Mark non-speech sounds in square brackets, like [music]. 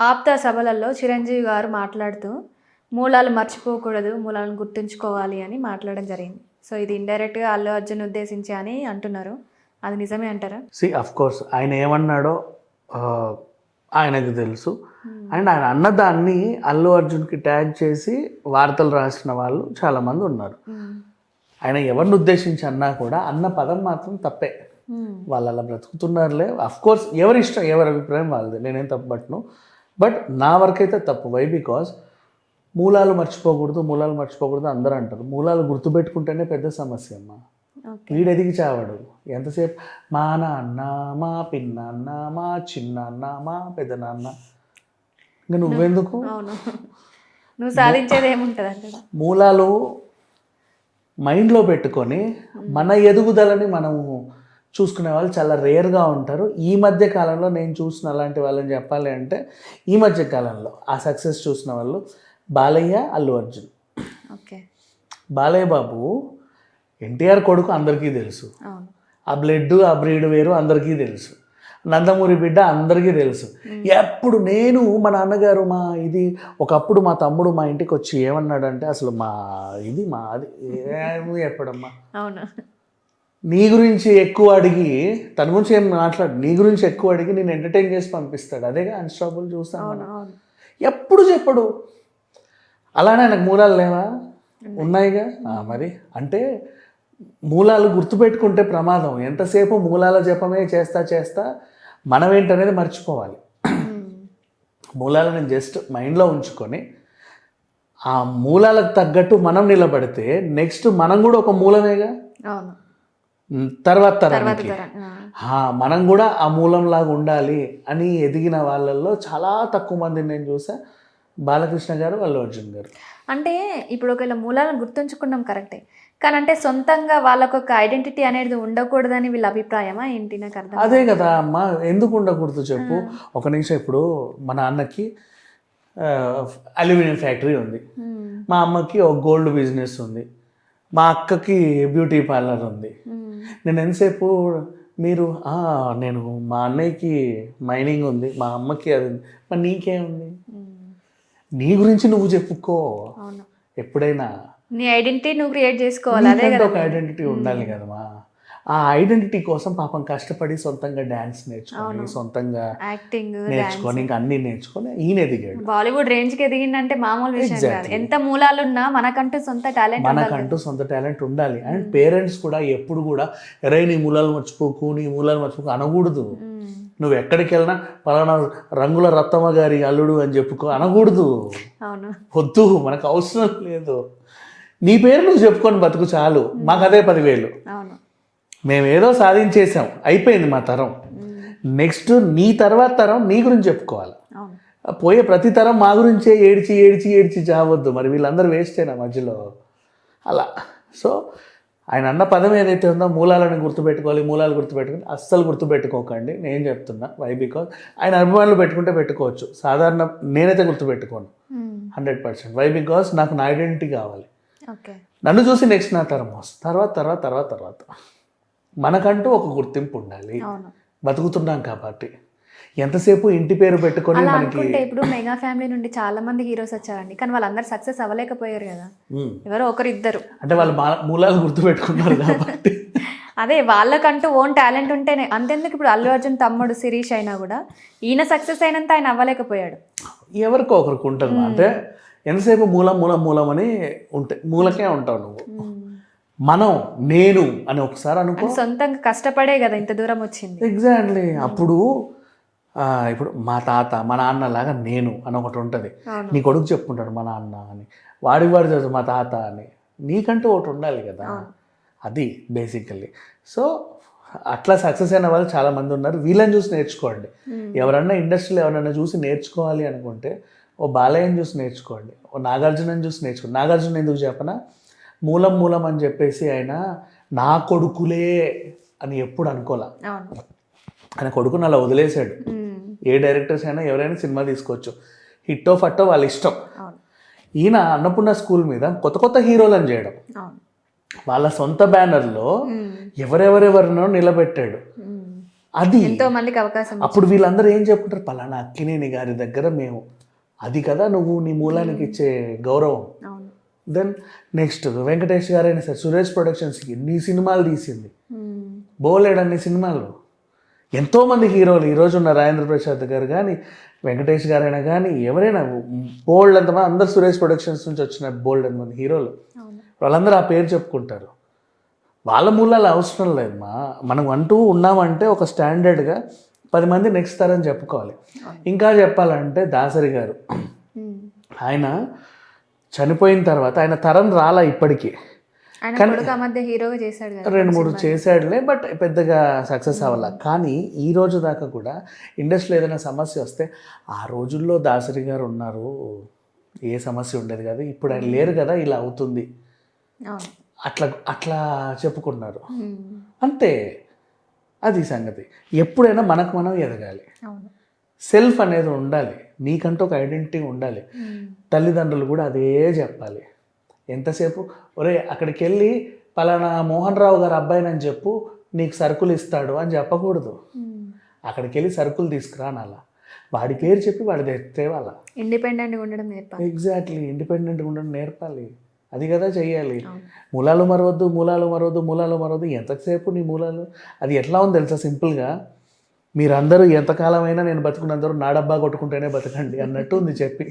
ఆప్తా సభలలో చిరంజీవి గారు మాట్లాడుతూ మూలాలు మర్చిపోకూడదు మూలాలను గుర్తుంచుకోవాలి అని మాట్లాడడం జరిగింది. సో ఇది ఇండైరెక్ట్గా అల్లు అర్జున్ ఉద్దేశించి అని అంటున్నారు. అది నిజమే అంటారా? సి అఫ్ కోర్స్ ఆయన ఏమన్నాడో ఆయనకు తెలుసు. అండ్ ఆయన అన్నదాన్ని అల్లు అర్జున్కి ట్యాగ్ చేసి వార్తలు రాసిన వాళ్ళు చాలామంది ఉన్నారు. ఆయన ఎవరిని ఉద్దేశించి అన్నా కూడా అన్న పదం మాత్రం తప్పే. వాళ్ళు అలా బ్రతుకుతున్నారులే. అఫ్ కోర్స్ ఎవరి ఇష్టం ఎవరి అభిప్రాయం వాళ్ళది. నేనేం తప్పు పట్టను బట్ నా వరకు అయితే తప్పు. వై బికాస్ మూలాలు మర్చిపోకూడదు మూలాలు మర్చిపోకూడదు అందరూ అంటారు. మూలాలు గుర్తుపెట్టుకుంటేనే పెద్ద సమస్య అమ్మా. వీడు ఎదిగి చావాడు. ఎంతసేపు? మా నాన్న మా పిన్నాన్న మా చిన్నాన్న మా పెద్ద నాన్న ఇంకా నువ్వెందుకు? నువ్వు సాధించేది ఏముంటుంది అంటే మూలాలు మైండ్లో పెట్టుకొని మన ఎదుగుదలని మనము చూసుకునే వాళ్ళు చాలా రేర్గా ఉంటారు. ఈ మధ్య కాలంలో నేను చూసిన అలాంటి వాళ్ళని చెప్పాలి అంటే ఈ మధ్య కాలంలో ఆ సక్సెస్ చూసిన వాళ్ళు బాలయ్య అల్లు అర్జున్. ఓకే. బాలయ్య బాబు ఎన్టీఆర్ కొడుకు అందరికీ తెలుసు. ఆ బ్లడ్ ఆ బ్రీడ్ వేరు అందరికీ తెలుసు. నందమూరి బిడ్డ అందరికీ తెలుసు. ఎప్పుడు నేను మా నాన్నగారు మా ఇది ఒకప్పుడు మా తమ్ముడు మా ఇంటికి వచ్చి ఏమన్నాడంటే అసలు మా ఇది మా అది ఏమి ఎప్పుడమ్మా అవును. నీ గురించి ఎక్కువ అడిగి తన గురించి ఏం మాట్లాడు నీ గురించి ఎక్కువ అడిగి నేను ఎంటర్టైన్ చేసి పంపిస్తాడు. అదేగా అన్స్టాపుల్ చూస్తాను ఎప్పుడు చెప్పడు. అలానే నాకు మూలాలు లేవా? ఉన్నాయిగా? మరి అంటే మూలాలు గుర్తుపెట్టుకుంటే ప్రమాదం. ఎంతసేపు మూలాల జపమే చేస్తా చేస్తా మనం ఏంటనేది మర్చిపోవాలి మూలాలను జస్ట్ మైండ్లో ఉంచుకొని ఆ మూలాలకు తగ్గట్టు మనం నిలబడితే నెక్స్ట్ మనం కూడా ఒక మూలమేగా? అవును. తర్వాత తరానికి. మనం కూడా ఆ మూలంలాగా ఉండాలి అని ఎదిగిన వాళ్ళల్లో చాలా తక్కువ మందిని నేను చూసా. బాలకృష్ణ గారు అల్లు అర్జున్ గారు. అంటే ఇప్పుడు ఒకవేళ మూలాలను గుర్తుంచుకున్నాం కరెక్టే. కానీ అంటే సొంతంగా వాళ్ళకు ఒక ఐడెంటిటీ అనేది ఉండకూడదని వీళ్ళ అభిప్రాయమా ఏంటి? నాకు అర్థం అదే కదా అమ్మ ఎందుకు ఉండకూడదు చెప్పు? ఒక నిమిషం ఇప్పుడు మా నాన్నకి అల్యూమినియం ఫ్యాక్టరీ ఉంది. మా అమ్మకి ఒక గోల్డ్ బిజినెస్ ఉంది. మా అక్కకి బ్యూటీ పార్లర్ ఉంది. నేను ఎంతసేపు మీరు "ఆ, నేను మా అన్నయ్యకి మైనింగ్ ఉంది మా అమ్మకి అది ఉంది మరి నీకేముంది. నీ గురించి నువ్వు చెప్పుకో. ఎప్పుడైనా నీ ఐడెంటిటీ నువ్వు క్రియేట్ చేసుకోవాలి అదే ఒక ఐడెంటిటీ ఉండాలి కదమ్మా. ఆ ఐడెంటిటీ కోసం పాపం కష్టపడి సొంతంగా డాన్స్ నేర్చుకొని సొంతంగా యాక్టింగ్ నేర్చుకొని ఇంకా అన్ని నేర్చుకొని ఈయన ఎదిగాడు బాలీవుడ్ రేంజ్కి ఎదిగిందంటే మామూలు విషయం కాదు. ఎంత మూలాలున్నా మనకంటూ సొంత టాలెంట్ మనకంటూ సొంత టాలెంట్ ఉండాలి. అండ్ పేరెంట్స్ కూడా ఎప్పుడు కూడా ఎరే నీ మూలాలు మర్చిపోకు నీ మూలాలు మర్చిపోకు అనకూడదు. నువ్వు ఎక్కడికి వెళ్ళినా పలానా రంగుల రత్తమ్మ గారి అల్లుడు అని చెప్పుకో అనకూడదు. అవును. వద్దు మనకు అవసరం లేదు. నీ పేరు నువ్వు చెప్పుకొని బతుకు చాలు. మాకు అదే పదివేలు. అవును. మేము ఏదో సాధించేసాం అయిపోయింది మా తరం. నెక్స్ట్ నీ తర్వాత తరం నీ గురించి చెప్పుకోవాలి. పోయే ప్రతి తరం మా గురించే ఏడ్చి ఏడ్చి ఏడ్చి చావద్దు. మరి వీళ్ళందరూ వేస్టేనా మధ్యలో? అలా. సో ఆయన అన్న పదం ఏదైతే ఉందో మూలాలను గుర్తుపెట్టుకోవాలి మూలాలు గుర్తుపెట్టుకోవాలి అస్సలు గుర్తుపెట్టుకోకండి. నేను చెప్తున్నా. వై బికాజ్ ఆయన అభిమానులు పెట్టుకుంటే పెట్టుకోవచ్చు. సాధారణ నేనైతే గుర్తుపెట్టుకోను. హండ్రెడ్ పర్సెంట్ వై బికాజ్ నాకు నా ఐడెంటిటీ కావాలి. నన్ను చూసి నెక్స్ట్ నా తరం వస్తుంది. తర్వాత తర్వాత తర్వాత తర్వాత. మనకంటూ ఒక గుర్తింపు ఉండాలి బతుకుతున్నాం కాబట్టి. ఎంతసేపు ఇంటి పేరు పెట్టుకొని మనకి ఇప్పుడు మెగా ఫ్యామిలీ నుండి చాలా మంది హీరోస్ వచ్చారండి. కానీ వాళ్ళందరూ సక్సెస్ అవ్వలేకపోయారు కదా. ఎవరో ఒకరు ఇద్దరు అంటే వాళ్ళు మూలాలు గుర్తు పెట్టుకున్నారు కాబట్టి. [laughs] అదే వాళ్ళకంటూ ఓన్ టాలెంట్ ఉంటేనే. అంతెందుకు ఇప్పుడు అల్లు అర్జున్ తమ్ముడు శిరీష్ అయినా కూడా ఈయన సక్సెస్ అయినంత ఆయన అవ్వలేకపోయాడు. ఎవరికో ఒకరికి ఉంటుంది. అంటే ఎంతసేపు మూలం మూలం మూలం అని ఉంటాయి మూలకే ఉంటావు నువ్వు. మనం నేను అని ఒకసారి అనుకో. అని సొంతంగా కష్టపడే కదా ఇంత దూరం వచ్చింది. ఎగ్జాక్ట్లీ అప్పుడు ఆ, ఇప్పుడు మా తాత మా నాన్న లాగా నేను అని ఒకటి ఉంటుంది. నీ కొడుకు చెప్పుకుంటాడు మా నాన్న అని. వాడికి వాడు చదువు మా తాత అని. నీకంటూ ఒకటి ఉండాలి కదా. అది బేసికల్లీ సో అట్లా సక్సెస్ అయిన వాళ్ళు చాలా మంది ఉన్నారు. వీళ్ళని చూసి నేర్చుకోండి. ఎవరన్నా ఇండస్ట్రీలో ఎవరన్నా చూసి నేర్చుకోవాలి అనుకుంటే ఓ బాలయ్యని చూసి నేర్చుకోండి. ఓ నాగార్జునని చూసి నేర్చుకోండి. నాగార్జున ఎందుకు చెప్పనా? మూలం మూలం అని చెప్పేసి ఆయన నా కొడుకులే అని ఎప్పుడు అనుకోలే. ఆయన కొడుకుని అలా వదిలేశాడు. ఏ డైరెక్టర్స్ అయినా ఎవరైనా సినిమా తీసుకోవచ్చు. హిట్టో ఫట్టో వాళ్ళ ఇష్టం. ఈయన అన్నపూర్ణ స్కూల్ మీద కొత్త కొత్త హీరోలను చేయడం. వాళ్ళ సొంత బ్యానర్లో. ఎవరెవరెవరినో నిలబెట్టాడు. అది. ఎంతో మందికి అవకాశం అప్పుడు వీళ్ళందరూ ఏం చెప్పుకుంటారు? పలానా అక్కినేని గారి దగ్గర మేము అది కదా నువ్వు నీ మూలానికి ఇచ్చే గౌరవం. దెన్ నెక్స్ట్ వెంకటేష్ గారైనా సరే సురేష్ ప్రొడక్షన్స్కి ఎన్ని సినిమాలు తీసింది. ఉమ్, బోలేడన్ని సినిమాలు. ఎంతోమంది హీరోలు ఈరోజు ఉన్న రాజేంద్ర ప్రసాద్ గారు కానీ వెంకటేష్ గారైనా కానీ ఎవరైనా బోల్డ్ అంతమంది అందరు సురేష్ ప్రొడక్షన్స్ నుంచి వచ్చిన బోల్డ్ మంది హీరోలు. వాళ్ళందరూ ఆ పేరు చెప్పుకుంటారు. వాళ్ళ మూలాలు అవసరం లేదు మా. మనం అంటూ ఉన్నామంటే ఒక స్టాండర్డ్గా పది మంది నెక్స్ట్ తరం చెప్పుకోవాలి. ఇంకా చెప్పాలంటే దాసరి గారు. ఉమ్. ఆయన చనిపోయిన తర్వాత ఆయన తరం రాలా ఇప్పటికీ. రెండు మూడు చేశాడులే బట్ పెద్దగా సక్సెస్ అవ్వాల. కానీ ఈ రోజు దాకా కూడా ఇండస్ట్రీలో ఏదైనా సమస్య వస్తే ఆ రోజుల్లో దాసరి గారు ఉన్నారు ఏ సమస్య ఉండేది కదా ఇప్పుడు ఆయన లేరు కదా ఇలా అవుతుంది. అట్లా అట్లా చెప్పుకున్నారు ఉమ్, అంతే అది సంగతి. ఎప్పుడైనా మనకు మనం ఎదగాలి. సెల్ఫ్ అనేది ఉండాలి. నీకంటూ ఒక ఐడెంటిటీ ఉండాలి. తల్లిదండ్రులు కూడా అదే చెప్పాలి. ఎంతసేపు? ఒరే అక్కడికి వెళ్ళి పలానా మోహన్ రావు గారు అబ్బాయినని చెప్పు నీకు సరుకులు ఇస్తాడు అని చెప్పకూడదు. అక్కడికి వెళ్ళి సరుకులు తీసుకురా అనాలా వాడి పేరు చెప్పి వాడి తేవాలా? ఇండిపెండెంట్గా ఉండడం నేర్పాలి. ఎగ్జాక్ట్లీ ఇండిపెండెంట్గా ఉండడం నేర్పాలి. అది కదా చెయ్యాలి. మూలాలు మరవద్దు మూలాలు మరవద్దు మూలాలు మరవద్దు. ఎంతసేపు నీ మూలాలు? అది ఎట్లా ఉంది తెలుసా సింపుల్గా? మీరందరూ ఎంతకాలమైనా నేను బతుకున్నందరూ నా డబ్బా కొట్టుకుంటేనే బతకండి అన్నట్టు ఉంది చెప్పి.